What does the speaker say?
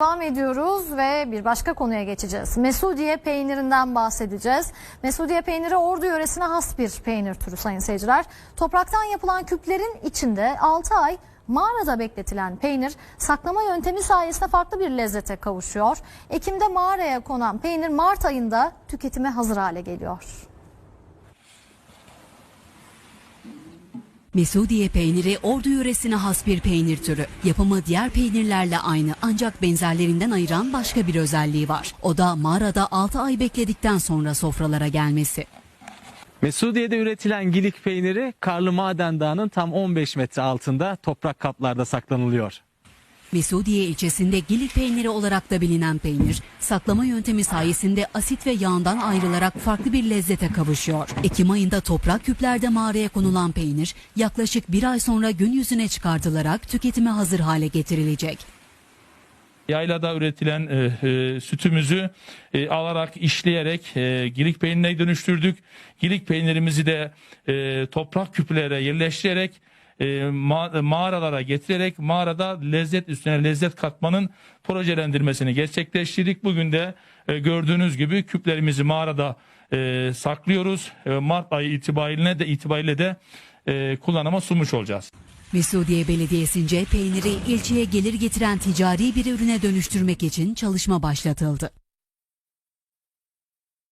Devam ediyoruz ve bir başka konuya geçeceğiz. Mesudiye peynirinden bahsedeceğiz. Mesudiye peyniri Ordu yöresine has bir peynir türü sayın seyirciler. Topraktan yapılan küplerin içinde 6 ay mağarada bekletilen peynir saklama yöntemi sayesinde farklı bir lezzete kavuşuyor. Ekim'de mağaraya konan peynir Mart ayında tüketime hazır hale geliyor. Mesudiye peyniri Ordu yöresine has bir peynir türü. Yapımı diğer peynirlerle aynı ancak benzerlerinden ayıran başka bir özelliği var. O da mağarada 6 ay bekledikten sonra sofralara gelmesi. Mesudiye'de üretilen gilik peyniri Karlı Maden Dağı'nın tam 15 metre altında toprak kaplarda saklanılıyor. Mesudiye ilçesinde gilik peyniri olarak da bilinen peynir, saklama yöntemi sayesinde asit ve yağından ayrılarak farklı bir lezzete kavuşuyor. Ekim ayında toprak küplerde mağaraya konulan peynir, yaklaşık bir ay sonra gün yüzüne çıkartılarak tüketime hazır hale getirilecek. Yaylada üretilen e, e, sütümüzü e, alarak işleyerek e, gilik peynirine dönüştürdük. Gilik peynirimizi de e, toprak küplere yerleştirerek e, ma- mağaralara getirerek mağarada lezzet üstüne lezzet katmanın projelendirmesini gerçekleştirdik. Bugün de e, gördüğünüz gibi küplerimizi mağarada e, saklıyoruz. E, Mart ayı itibariyle de itibariyle de e, kullanıma sunmuş olacağız. Mesudiye Belediyesi'nce peyniri ilçeye gelir getiren ticari bir ürüne dönüştürmek için çalışma başlatıldı.